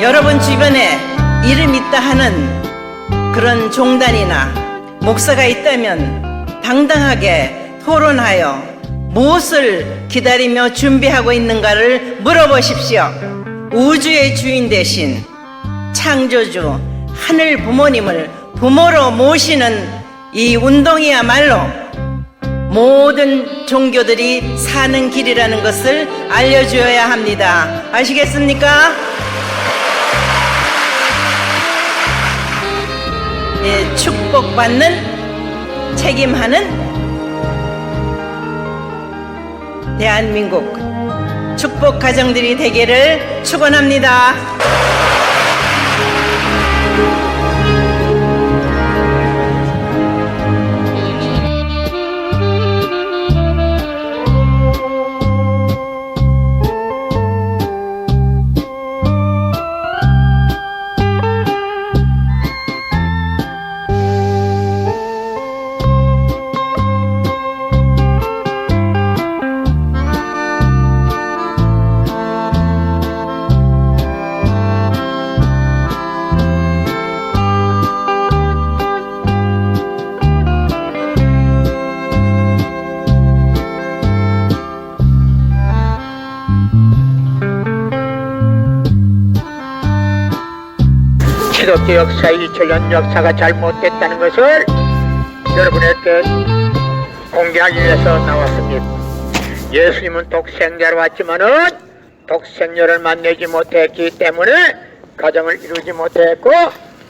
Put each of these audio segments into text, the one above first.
여러분 주변에 이름 있다 하는 그런 종단이나 목사가 있다면 당당하게 토론하여 무엇을 기다리며 준비하고 있는가를 물어보십시오. 우주의 주인 대신 창조주 하늘 부모님을 부모로 모시는 이 운동이야말로 모든 종교들이 사는 길이라는 것을 알려주어야 합니다. 아시겠습니까? 예, 축복받는 책임하는 대한민국 축복 가정들이 되기를 축원합니다. 기독교 역사 2000년 역사가 잘못됐다는 것을 여러분에게 공개하기 위해서 나왔습니다. 예수님은 독생자로 왔지만은 독생녀를 만나지 못했기 때문에 가정을 이루지 못했고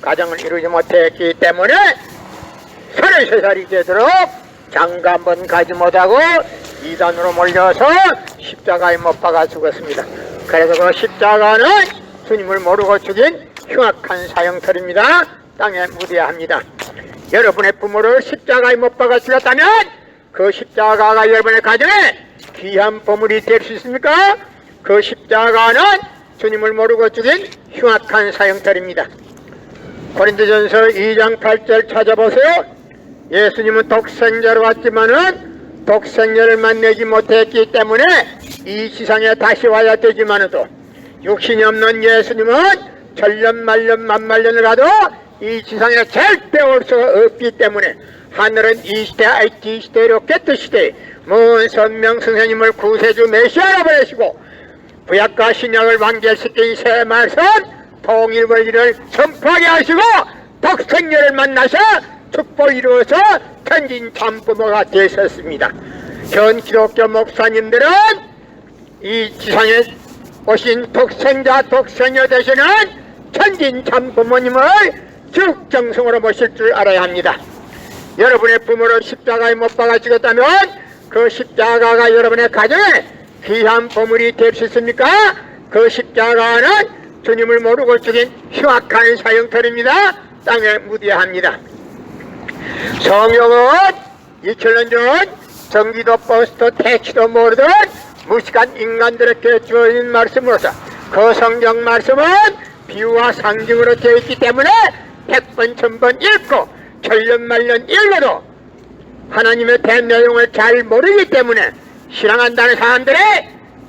가정을 이루지 못했기 때문에 33살이 되도록 장가 한번 가지 못하고 이단으로 몰려서 십자가에 못 박아 죽었습니다. 그래서 그 십자가는 주님을 모르고 죽인 흉악한 사형털입니다. 땅에 묻어야 합니다. 여러분의 부모를 십자가에 못 박아 죽였다면 그 십자가가 여러분의 가정에 귀한 보물이 될 수 있습니까? 그 십자가는 주님을 모르고 죽인 흉악한 사형털입니다. 고린도전서 2장 8절 찾아보세요. 예수님은 독생자로 왔지만은 독생자를 만나지 못했기 때문에 이 지상에 다시 와야 되지만도 육신이 없는 예수님은 천년 만년 만만년을 가도 이 지상에 절대 올 수가 없기 때문에 하늘은 이 시대 IT 시대 로켓 시대 먼 선명 선생님을 구세주 메시아로 보내시고 구약과 신약을 완결시킨 새 말씀 통일 원리를 선포하게 하시고 독생녀를 만나서 축복을 이루어서 천진 참부모가 되셨습니다. 현 기독교 목사님들은 이 지상에 오신 독생자 독생녀 되시는 천진 참 부모님을 즉 정성으로 모실 줄 알아야 합니다. 여러분의 부모를 십자가에 못 박아 죽였다면 그 십자가가 여러분의 가정에 귀한 보물이 될 수 있습니까? 그 십자가는 주님을 모르고 죽인 흉악한 사형털입니다. 땅에 묻어야 합니다. 성경은 2000년 전 전기도 버스도 택시도 모르던 무식한 인간들에게 주어진 말씀으로서 그 성경 말씀은 비유와 상징으로 되어 있기 때문에 백번 천번 읽고 천년만년 읽어도 하나님의 대내용을 잘 모르기 때문에 신앙한다는 사람들이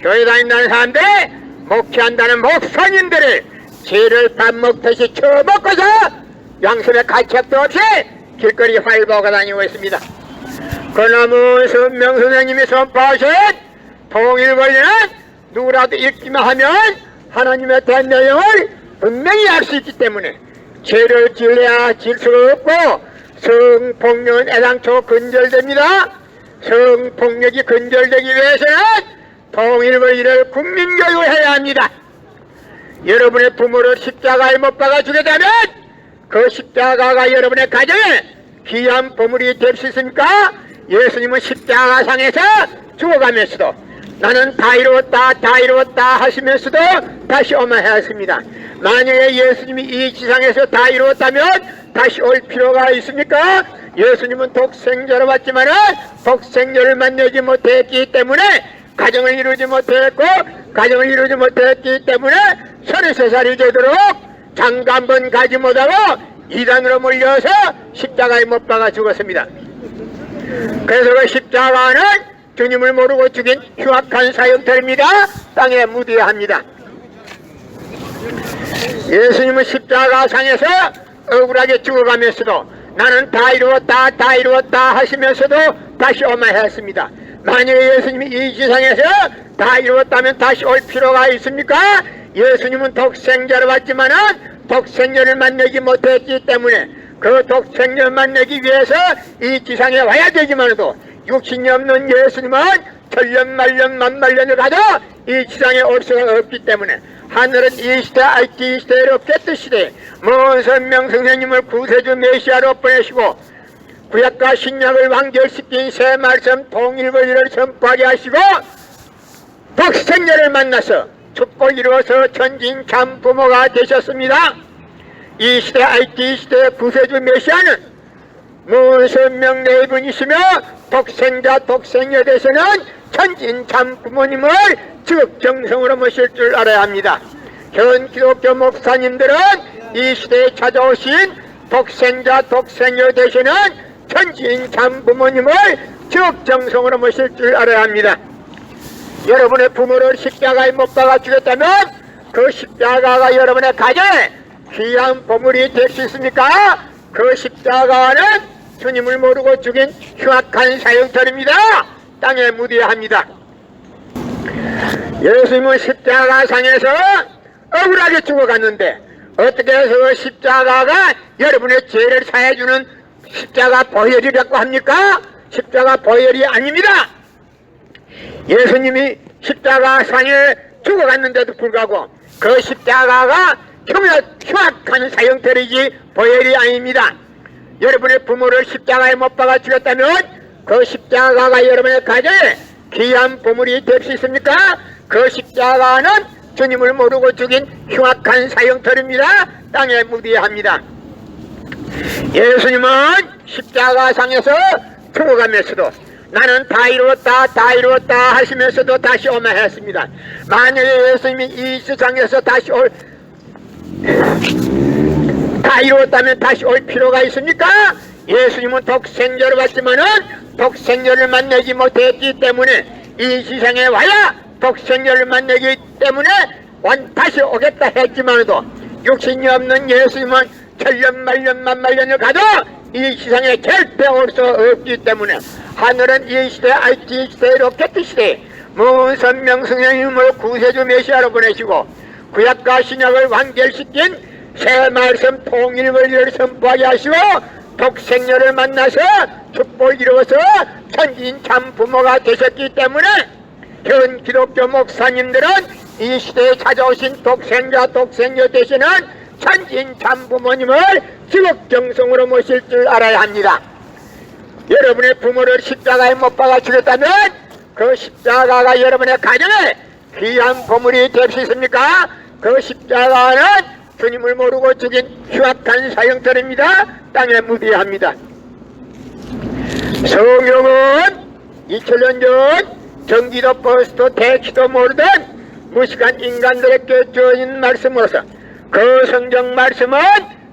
교회 다닌다는 사람들이 목회한다는 목사님들이 죄를 밥 먹듯이 처먹고서 양심의 가책도 없이 길거리 활보가 다니고 있습니다. 그나무 선명 선생님이 선포하신 통일 권리는 누구라도 읽기만 하면 하나님의 대내용을 분명히 알 수 있기 때문에 죄를 지으려야 질 수가 없고 성폭력은 애당초 근절됩니다. 성폭력이 근절되기 위해서는 통일 권리를 국민교육을 해야 합니다. 여러분의 부모를 십자가에 못 박아 주겠다면 그 십자가가 여러분의 가정에 귀한 보물이 될 수 있습니까? 예수님은 십자가상에서 죽어가면서도 나는 다 이루었다 다 이루었다 하시면서도 다시 오마하였습니다. 만약에 예수님이 이 지상에서 다 이루었다면 다시 올 필요가 있습니까? 예수님은 독생자로 왔지만은 독생자를 만나지 못했기 때문에 가정을 이루지 못했고 가정을 이루지 못했기 때문에 33살이 되도록 장가 한번 가지 못하고 이단으로 몰려서 십자가에 못 박아 죽었습니다. 그래서 그 십자가는 주님을 모르고 죽인 흉악한 사형터입니다. 땅에 묻어야 합니다. 예수님은 십자가상에서 억울하게 죽어가면서도 나는 다 이루었다 다 이루었다 하시면서도 다시 오마했습니다 만약에 예수님이 이 지상에서 다 이루었다면 다시 올 필요가 있습니까? 예수님은 독생자를 받지만은 독생자를 만나지 못했기 때문에 그 독생자를 만나기 위해서 이 지상에 와야 되지만도 육신이 없는 예수님은 천년 만년 만만년을 가도 이 지상에 올 수가 없기 때문에 하늘은 이 시대 알지 이 시대로 깨뜨 시대 먼 선명 성령님을 구세주 메시아로 보내시고 구약과 신약을 완결시킨 새 말씀 통일권리를 선포하게 하시고 독생자를 만나서 축복 이루어서 천진 참 부모가 되셨습니다. 이 시대 IT 시대 구세주 메시아는 무선명 네 분이시며 독생자 독생녀 되시는 천진 참 부모님을 즉정성으로 모실 줄 알아야 합니다. 현 기독교 목사님들은 이 시대에 찾아오신 독생자 독생녀 되시는 천진 참 부모님을 즉정성으로 모실 줄 알아야 합니다. 여러분의 부모를 십자가에 못 박아 죽였다면 그 십자가가 여러분의 가정에 귀한 보물이 될 수 있습니까? 그 십자가는 주님을 모르고 죽인 흉악한 사형터입니다. 땅에 묻어야 합니다. 예수님은 십자가상에서 억울하게 죽어갔는데 어떻게 해서 그 십자가가 여러분의 죄를 사해주는 십자가 보혈이라고 합니까? 십자가 보혈이 아닙니다. 예수님이 십자가 상에 죽어갔는데도 불구하고 그 십자가가 흉악, 흉악한 사형ter이지 보혈이 아닙니다. 여러분의 부모를 십자가에 못 박아 죽였다면 그 십자가가 여러분의 가정에 귀한 보물이 될 수 있습니까? 그 십자가는 주님을 모르고 죽인 흉악한 사형ter입니다. 땅에 묻어야 합니다. 예수님은 십자가상에서 죽어가면서도 나는 다 이루었다 다 이루었다 하시면서도 다시 오마 했습니다. 만약에 예수님이 이 세상에서 다시 올 다 이루었다면 다시 올 필요가 있습니까? 예수님은 독생자를 받지만은 독생자를 만나지 못했기 때문에 이 세상에 와야 독생자를 만나기 때문에 완 다시 오겠다 했지만도 육신이 없는 예수님은 천년 말년 만말년을 가도 이 세상에 절대 올 수 없기 때문에 하늘은 이 시대 IT 시대로 깨끗 시대 먼 선명 성령님을 구세주 메시아로 보내시고 구약과 신약을 완결시킨 새 말씀 통일 원리를 선포하게 하시고 독생녀를 만나서 축복을 이루어서 천진 참 부모가 되셨기 때문에 현 기독교 목사님들은 이 시대에 찾아오신 독생자 독생녀 되시는 천진 참 부모님을 지극정성으로 모실 줄 알아야 합니다. 여러분의 부모를 십자가에 못 박아 죽였다면 그 십자가가 여러분의 가정에 귀한 보물이 될 수 있습니까? 그 십자가는 주님을 모르고 죽인 흉악한 사형ter입니다. 땅에 묻어야 합니다. 성령은 2000년 전 경기도 버스도 대치도 모르던 무식한 인간들에게 주어진 말씀으로서 그 성경 말씀은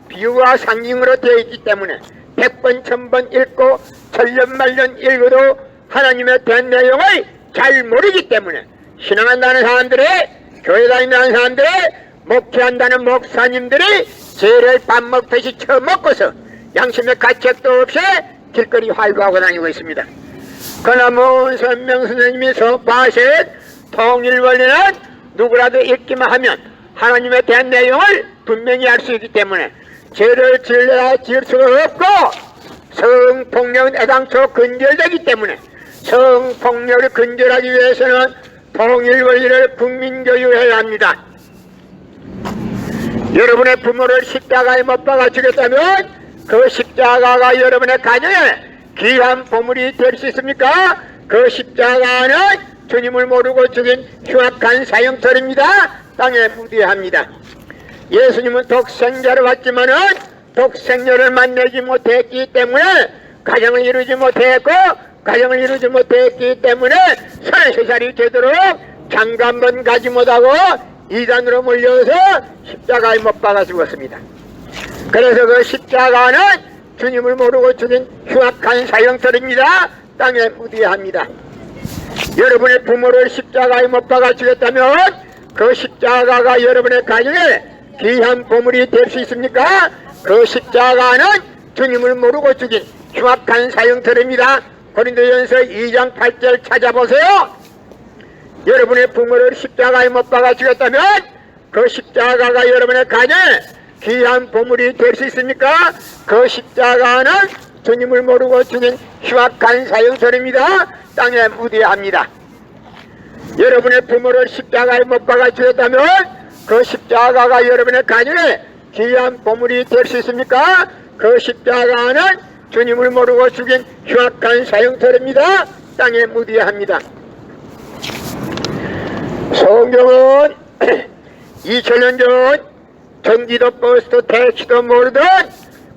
비유와 상징으로 되어 있기 때문에 백번 천번 읽고 천년 말년 읽어도 하나님에 대한 내용을 잘 모르기 때문에 신앙한다는 사람들이 교회 다닌다는 사람들이 목회한다는 목사님들이 죄를 밥 먹듯이 처먹고서 양심의 가책도 없이 길거리 활보하고 다니고 있습니다. 그러나 먼 선명 선생님이 선포하신 통일 원리는 누구라도 읽기만 하면 하나님에 대한 내용을 분명히 알 수 있기 때문에 죄를 지으려 지을 수가 없고 성폭력은 애당초 근절되기 때문에 성폭력을 근절하기 위해서는 통일 원리를 국민교육해야 합니다. 여러분의 부모를 십자가에 못 박아 죽였다면 그 십자가가 여러분의 가정에 귀한 보물이 될 수 있습니까? 그 십자가는 주님을 모르고 죽인 흉악한 사형터입니다. 땅에 묻어야 합니다. 예수님은 독생자를 받지만은 독생녀를 만나지 못했기 때문에 가정을 이루지 못했고 가정을 이루지 못했기 때문에 서른세 살이 되도록 장가 한번 가지 못하고 이단으로 몰려서 십자가에 못 박아 죽었습니다. 그래서 그 십자가는 주님을 모르고 죽인 흉악한 사형터입니다. 땅에 묻어야 합니다. 여러분의 부모를 십자가에 못 박아 죽였다면 그 십자가가 여러분의 가정에 귀한 보물이 될 수 있습니까? 그 십자가는 주님을 모르고 죽인 흉악한 사형터입니다. 고린도전서 2장 8절 찾아보세요. 여러분의 부모를 십자가에 못 박아 죽였다면 그 십자가가 여러분의 가정에 귀한 보물이 될 수 있습니까? 그 십자가는 주님을 모르고 죽인 흉악한 사형설입니다. 땅에 무대합니다. 여러분의 부모를 십자가에 못 박아 죽였다면 그 십자가가 여러분의 가정에 귀한 보물이 될 수 있습니까? 그 십자가는 주님을 모르고 죽인 흉악한 사형설입니다. 땅에 무대합니다. 성경은 2000년 전 전기도 버스도 택시도 모르던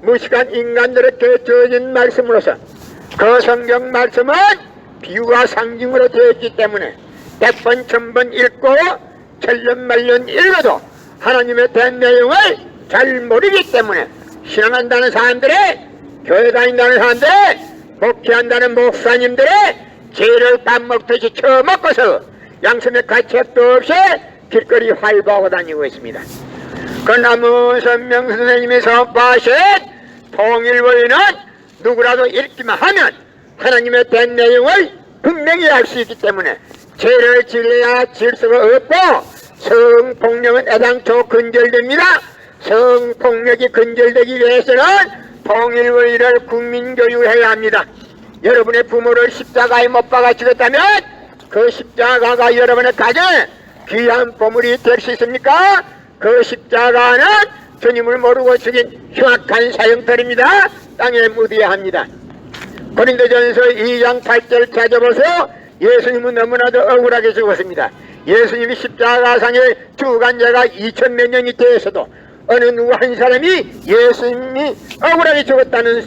무식한 인간들에게 주어진 말씀으로서 그 성경 말씀은 비유와 상징으로 되어 있기 때문에 백번 천번 읽고 천년 말년 읽어도 하나님의 된 내용을 잘 모르기 때문에 신앙한다는 사람들의 교회 다닌다는 사람들의 목회한다는 목사님들의 죄를 밥 먹듯이 처먹고서 양심의 가책도 없이 길거리 활보하고 다니고 있습니다. 그 남은 선명 선생님이 선포하신 통일부에는 누구라도 읽기만 하면 하나님의 된 내용을 분명히 알 수 있기 때문에 죄를 지려야 질 수가 없고 성폭력은 애당초 근절됩니다. 성폭력이 근절되기 위해서는 통일부를 국민교육해야 합니다. 여러분의 부모를 십자가에 못 박아 죽였다면 그 십자가가 여러분의 가정에 귀한 보물이 될 수 있습니까? 그 십자가는 주님을 모르고 죽인 흉악한 사형터입니다. 땅에 묻어야 합니다. 고린도전서 2장 8절 찾아보세요. 예수님은 너무나도 억울하게 죽었습니다. 예수님이 십자가상에 죽은 자가 2천 몇 년이 되어서도 어느 누구 한 사람이 예수님이 억울하게 죽었다는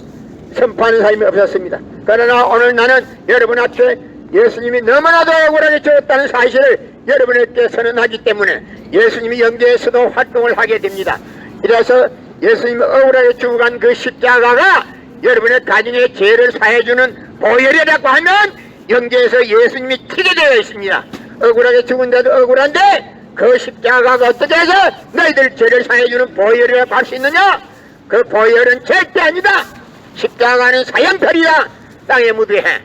선포하는 사람이 없었습니다. 그러나 오늘 나는 여러분 앞에 예수님이 너무나도 억울하게 죽었다는 사실을 여러분에게 선언하기 때문에 예수님이 영계에서도 활동을 하게 됩니다. 이래서 예수님이 억울하게 죽어간 그 십자가가 여러분의 가정의 죄를 사해주는 보혈이라고 하면 영계에서 예수님이 튀게 되어 있습니다. 억울하게 죽은 자도 억울한데 그 십자가가 어떻게 해서 너희들 죄를 사해주는 보혈이라고 할수 있느냐? 그 보혈은 절대 아니다. 십자가는 사형별이야. 땅에 묻어해.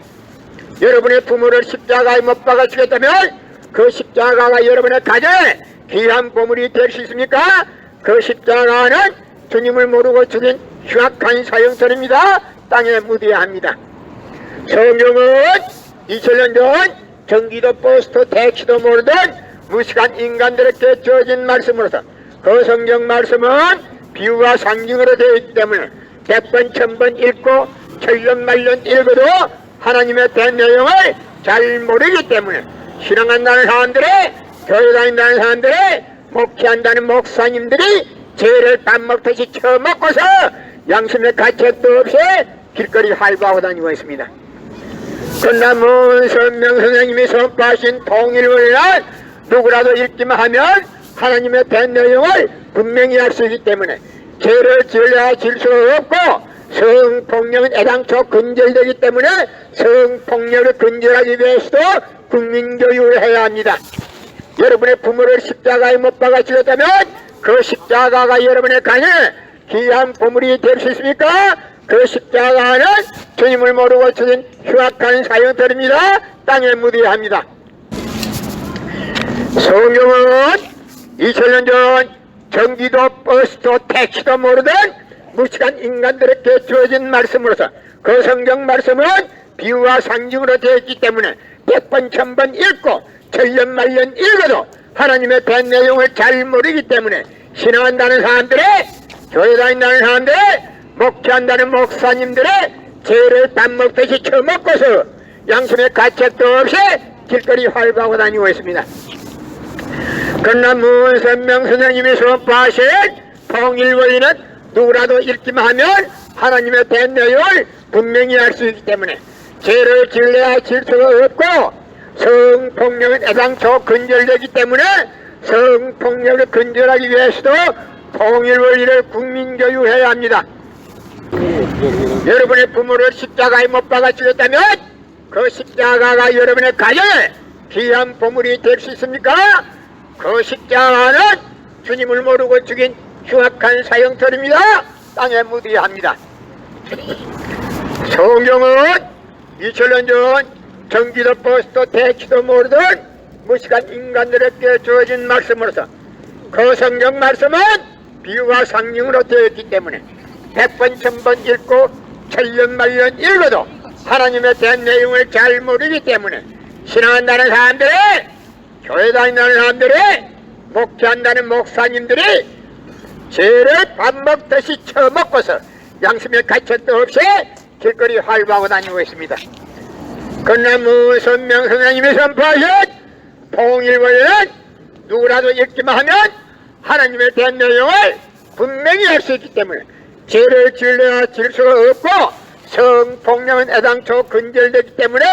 여러분의 부모를 십자가에 못 박아 죽였다면 그 십자가가 여러분의 가정에 귀한 보물이 될 수 있습니까? 그 십자가는 주님을 모르고 죽인 흉악한 사형선입니다. 땅에 묻어야 합니다. 성경은 2000년 전 전기도 버스도 택시도 모르던 무식한 인간들에게 주어진 말씀으로서 그 성경 말씀은 비유와 상징으로 되어 있기 때문에 백번 천번 읽고 천년 말년 읽어도 하나님의 된 내용을 잘 모르기 때문에 신앙한다는 사람들의 교회 다닌다는 사람들의 목회한다는 목사님들이 죄를 밥 먹듯이 처먹고서 양심의 가책도 없이 길거리 활보하고 다니고 있습니다. 끝남은 선명 선생님이 선포하신 통일원이란 누구라도 읽기만 하면 하나님의 된 내용을 분명히 알 수 있기 때문에 죄를 지으려야 질 수가 없고 성폭력은 애당초 근절되기 때문에 성폭력을 근절하기 위해서도 국민교육을 해야 합니다. 여러분의 부모를 십자가에 못 박아 죽였다면 그 십자가가 여러분의 간에 귀한 보물이 될 수 있습니까? 그 십자가는 주님을 모르고 죽인 흉악한 사형들입니다. 땅에 묻어야 합니다. 성경은 2000년 전 전기도 버스도 택시도 모르던 무식한 인간들에게 주어진 말씀으로서 그 성경 말씀은 비유와 상징으로 되어 있기 때문에 백번 천번 읽고 천년 말년 읽어도 하나님의 된 내용을 잘 모르기 때문에 신앙한다는 사람들의 교회 다닌다는 사람들의 목회한다는 목사님들의 죄를 밥 먹듯이 처먹고서 양심의 가책도 없이 길거리 활보하고 다니고 있습니다. 그러나 문선명 선생님이 선포하신 통일원리는 누구라도 읽기만 하면 하나님의 된 내용을 분명히 알 수 있기 때문에 죄를 질려야 질 수가 없고 성폭력은 애당초 근절되기 때문에 성폭력을 근절하기 위해서도 통일원리를 국민교육해야 합니다. 여러분의 부모를 십자가에 못 박아 죽였다면 그 십자가가 여러분의 가정에 귀한 보물이 될 수 있습니까? 그 십자가는 주님을 모르고 죽인 흉악한 사형터입니다. 땅에 묻어야 성경은 2000년 전 전기도 버스도 대치도 모르던 무식한 인간들에게 주어진 말씀으로서 그 성경 말씀은 비유와 상징으로 되어 있기 때문에 백번 천번 읽고 천년 말년 읽어도 하나님에 대한 내용을 잘 모르기 때문에 신앙한다는 사람들이 교회 다닌다는 사람들이 목회한다는 목사님들이 죄를 밥 먹듯이 처먹고서 양심의 가책도 없이 길거리 활보하고 다니고 있습니다. 그러나 무슨 명선생님이 선포하신 통일권에는 누구라도 읽기만 하면 하나님에 대한 내용을 분명히 알수 있기 때문에 죄를 지으려 지을 수가 없고 성폭력은 애당초 근절되기 때문에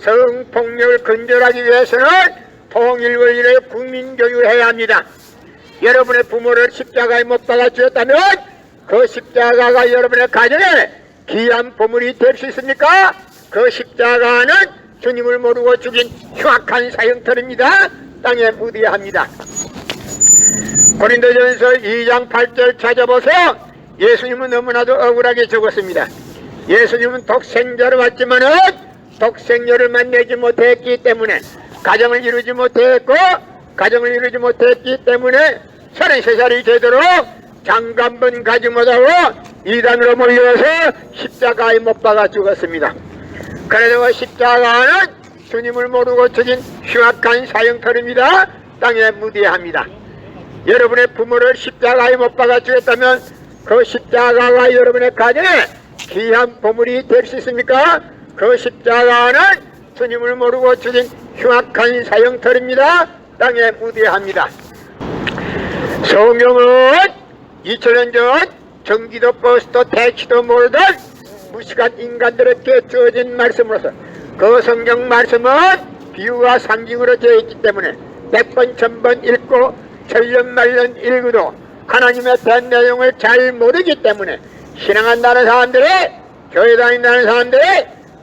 성폭력을 근절하기 위해서는 통일권리를 국민교육해야 합니다. 여러분의 부모를 십자가에 못 박아 주었다면 그 십자가가 여러분의 가정에 귀한 보물이 될 수 있습니까? 그 십자가는 주님을 모르고 죽인 흉악한 사형터입니다. 땅에 묻어야 합니다. 고린도전서 2장 8절 찾아보세요. 예수님은 너무나도 억울하게 죽었습니다. 예수님은 독생자로 왔지만은 독생녀를 만나지 못했기 때문에 가정을 이루지 못했고 가정을 이루지 못했기 때문에 33살이 되도록 장관분 가지 못하고 이단으로 몰려서 십자가에 못 박아 죽었습니다. 그래서 십자가는 주님을 모르고 죽인 흉악한 사형터입니다. 땅에 묻어야 합니다. 여러분의 부모를 십자가에 못 박아 주겠다면 그 십자가가 여러분의 가정에 귀한 보물이 될 수 있습니까? 그 십자가는 주님을 모르고 죽인 흉악한 사형터입니다. 땅에 묻어야 합니다. 성경은 2000년 전 전기도 버스도 택시도 모르던 무식한 인간들에게 주어진 말씀으로서 그 성경 말씀은 비유와 상징으로 되어 있기 때문에 백번 천번 읽고 천년 말년 읽어도 하나님의 대한 내용을 잘 모르기 때문에 신앙한다는 사람들이 교회 다닌다는 사람들이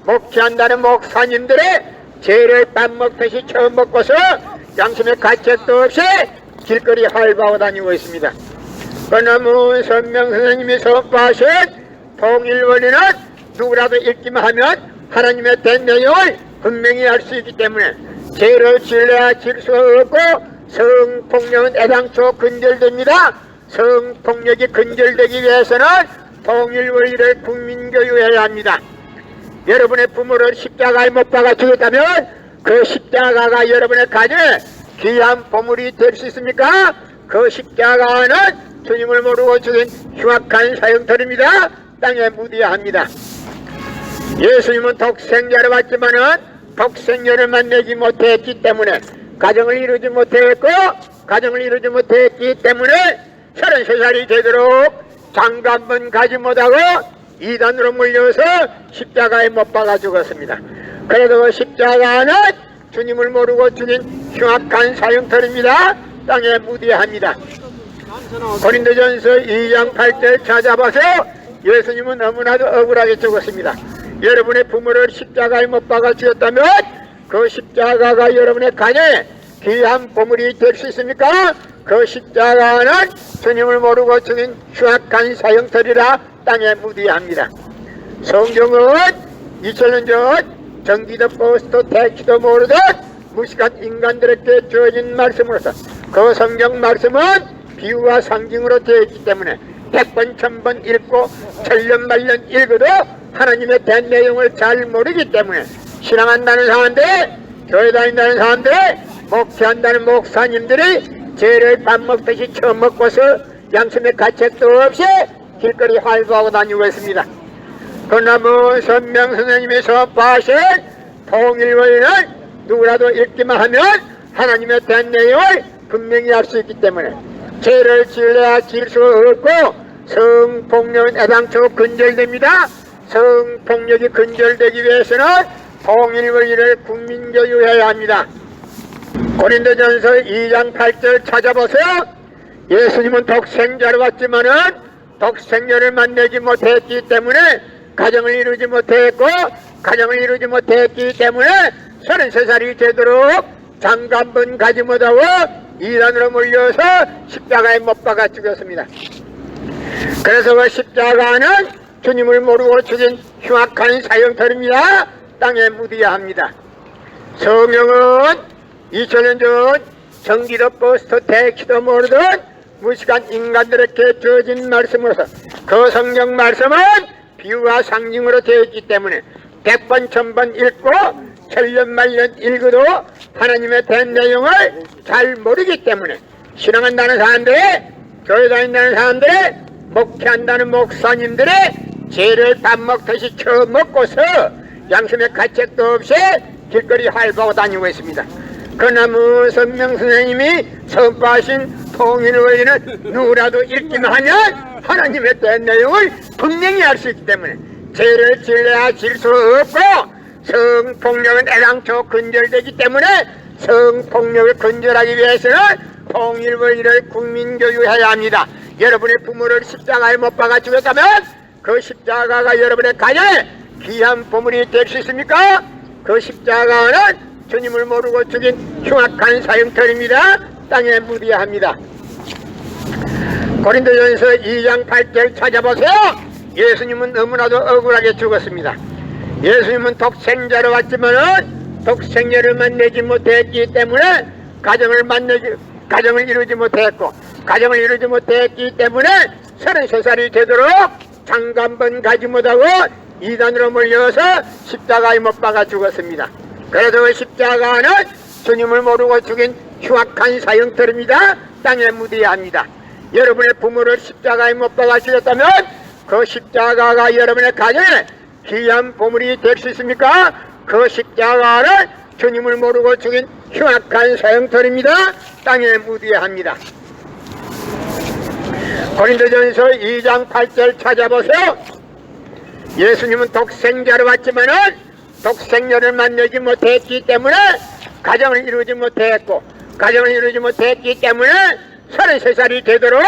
목회한다는 목사님들이 죄를 밥 먹듯이 처음 먹고서 양심의 가책도 없이 길거리 활보하고 다니고 있습니다. 그나무 선명 선생님이 선포하신 통일원리는 누구라도 읽기만 하면 하나님의 된 내용을 분명히 알 수 있기 때문에 죄를 질러야 질 수가 없고 성폭력은 애당초 근절됩니다. 성폭력이 근절되기 위해서는 통일원리를 국민교육해야 합니다. 여러분의 부모를 십자가에 못 박아 죽였다면 그 십자가가 여러분의 가정에 귀한 보물이 될 수 있습니까? 그 십자가는 주님을 모르고 죽인 흉악한 사형터입니다. 땅에 묻어야 합니다. 예수님은 독생자를 받지만은 독생녀를 만나지 못했기 때문에 가정을 이루지 못했고 가정을 이루지 못했기 때문에 33살이 되도록 장관분 가지 못하고 이단으로 물려서 십자가에 못 박아 죽었습니다. 그래도 그 십자가는 주님을 모르고 죽인 흉악한 사형터입니다. 땅에 묻어야 합니다. 고린도전서 2장 8절 찾아보세요. 예수님은 너무나도 억울하게 죽었습니다. 여러분의 부모를 십자가에 못 박아 주었다면 그 십자가가 여러분의 가정에 귀한 보물이 될 수 있습니까? 그 십자가는 주님을 모르고 죽인 흉악한 사형터리라 땅에 묻어야 합니다. 성경은 2000년 전 전기도 버스도 택시도 모르던 무식한 인간들에게 주어진 말씀으로서 그 성경 말씀은 비유와 상징으로 되어 있기 때문에 백번 천번 읽고 천년 말년 읽어도 하나님에 대한 내용을 잘 모르기 때문에 신앙한다는 사람들 교회 다닌다는 사람들 목회한다는 목사님들이 죄를 밥 먹듯이 처음 먹고서 양심의 가책도 없이 길거리 활보하고 다니고 있습니다. 그나무 선명 선생님이 선포하신 통일원리는 누구라도 읽기만 하면 하나님에 대한 내용을 분명히 알 수 있기 때문에 죄를 지으려야 지을 수 없고 성폭력은 애당초 근절됩니다. 성폭력이 근절되기 위해서는 통일원리를 국민교육해야 합니다. 고린도전서 2장 8절 찾아보세요. 예수님은 독생자로 왔지만은 독생녀를 만나지 못했기 때문에 가정을 이루지 못했고 가정을 이루지 못했기 때문에 33살이 되도록 장관분 가지 못하고 이단으로 몰려서 십자가에 못 박아 죽였습니다. 그래서 그 십자가는 주님을 모르고 죽인 흉악한 사형터입니다. 땅에 묻어야 합니다. 성령은 2000년 전 전기도 버스도 택시도 모르던 무식한 인간들에게 주어진 말씀으로서 그 성령 말씀은 비유와 상징으로 되어 있기 때문에 백번 천번 읽고 천년 만년 읽어도 하나님의 된 내용을 잘 모르기 때문에 신앙한다는 사람들이 교회 다닌다는 사람들이 목회한다는 목사님들이 죄를 밥 먹듯이 처먹고서 양심의 가책도 없이 길거리 활보하고 다니고 있습니다. 그러나 무슨 명선생님이 선포하신 통일 원리는 누구라도 읽기만 하면 하나님의 된 내용을 분명히 알 수 있기 때문에 죄를 질려야 질 수 없고 성폭력은 애당초 근절되기 때문에 성폭력을 근절하기 위해서는 통일 원리를 국민교육해야 합니다. 여러분의 부모를 십자가에 못 박아 죽였다면 그 십자가가 여러분의 가정에 귀한 보물이 될 수 있습니까? 그 십자가는 주님을 모르고 죽인 흉악한 사형터입니다. 땅에 묻어야 합니다. 고린도전서 2장 8절 찾아보세요. 예수님은 너무나도 억울하게 죽었습니다. 예수님은 독생자로 왔지만은 독생자를 만나지 못했기 때문에 가정을 만나지 가정을 이루지 못했고 가정을 이루지 못했기 때문에 33살이 되도록 장가 한번 가지 못하고 이단으로 몰려서 십자가에 못 박아 죽었습니다. 그래서 그 십자가는 주님을 모르고 죽인 흉악한 사형터입니다. 땅에 묻어야 합니다. 여러분의 부모를 십자가에 못 박아 죽였다면 그 십자가가 여러분의 가정에 귀한 보물이 될 수 있습니까? 그 십자가는 주님을 모르고 죽인 흉악한 사형터입니다. 땅에 묻어야 합니다. 고린도전서 2장 8절 찾아보세요. 예수님은 독생자로 왔지만은 독생녀를 만나지 못했기 때문에 가정을 이루지 못했고 가정을 이루지 못했기 때문에 33살이 되도록